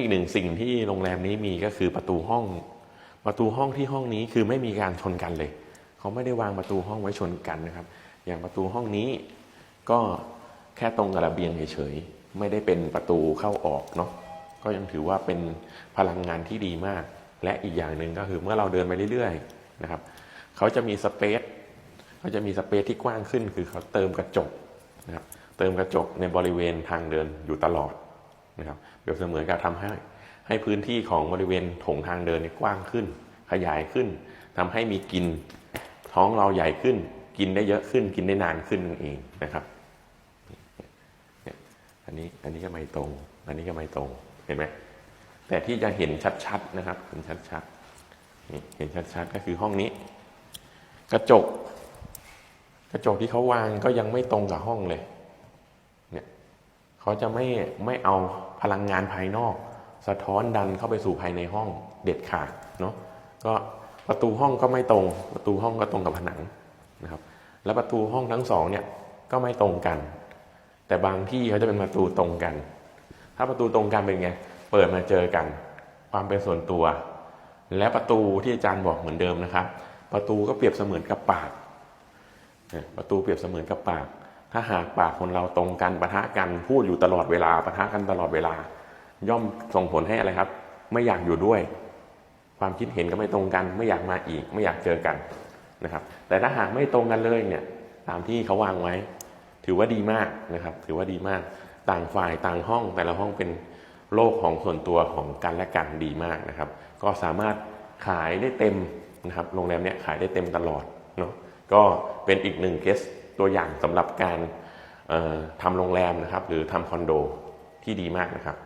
อีกหนึ่งสิ่งที่โรงแรมนี้มีก็คือประตูห้อง ประตูห้องที่ห้องนี้คือไม่มีการชนกันเลย เขาไม่ได้วางประตูห้องไว้ชนกันนะครับ อย่างประตูห้องนี้ก็แค่ตรงกระเบียงเฉยๆไม่ได้เป็นประตูเข้าออกเนาะก็ยังถือว่าเป็นพลังงานที่ดีมาก และอีกอย่างหนึ่งก็คือเมื่อเราเดินไปเรื่อยๆนะครับเขาจะมีสเปซเขาจะมีสเปซที่กว้างขึ้น คือเขาเติมกระจกนะครับเติมกระจกในบริเวณทางเดินอยู่ตลอด นะครับเปรียบเสมือนกับทำให้ให้พื้นที่ของบริเวณถงทางเดินกว้างขึ้น ขยายขึ้นทำให้มีกินท้องเราใหญ่ขึ้น กินได้เยอะขึ้น กินได้นานขึ้นนั่นเองนะครับอันนี้อันนี้ก็ไม่ตรง อันนี้ก็ไม่ตรงเห็นไหมแต่ที่จะเห็นชัดๆนะครับ เห็นชัดๆเห็นชัดๆก็คือห้องนี้ กระจก กระจกที่เขาวางก็ยังไม่ตรงกับห้องเลย เขาจะไม่ไม่เอาพลังงานภายนอก สะท้อนดันเข้าไปสู่ภายในห้องเด็ดขาดเนาะก็ประตูห้องก็ไม่ตรง ประตูห้องก็ตรงกับผนังนะครับ แล้วประตูห้องทั้งสองเนี่ยก็ไม่ตรงกัน แต่บางที่เขาจะเป็นประตูตรงกัน ถ้าประตูตรงกันเป็นไงเปิดมาเจอกัน ความเป็นส่วนตัว และประตูที่อาจารย์บอกเหมือนเดิมนะครับ ประตูก็เปรียบเสมือนกับปากประตูเปรียบเสมือนกับปาก ถ้าหากปากคนเราตรงกันปะทะกันพูดอยู่ตลอดเวลาปะทะกันตลอดเวลา ย่อมส่งผลให้อะไรครับ ไม่อยากอยู่ด้วย ความคิดเห็นก็ไม่ตรงกัน ไม่อยากมาอีก ไม่อยากเจอกันนะครับ แต่ถ้าหากไม่ตรงกันเลยเนี่ยตามที่เขาวางไว้ ถือว่าดีมากนะครับ ถือว่าดีมากต่างฝ่ายต่างห้อง แต่ละห้องเป็นโลกของส่วนตัวของกันและกันดีมากนะครับ ก็สามารถขายได้เต็มนะครับโรงแรมเนี้ยขายได้เต็มตลอดเนาะก็เป็นอีกหนึ่งเคส ตัวอย่างสำหรับการทำโรงแรมนะครับ หรือทำคอนโดที่ดีมากนะครับ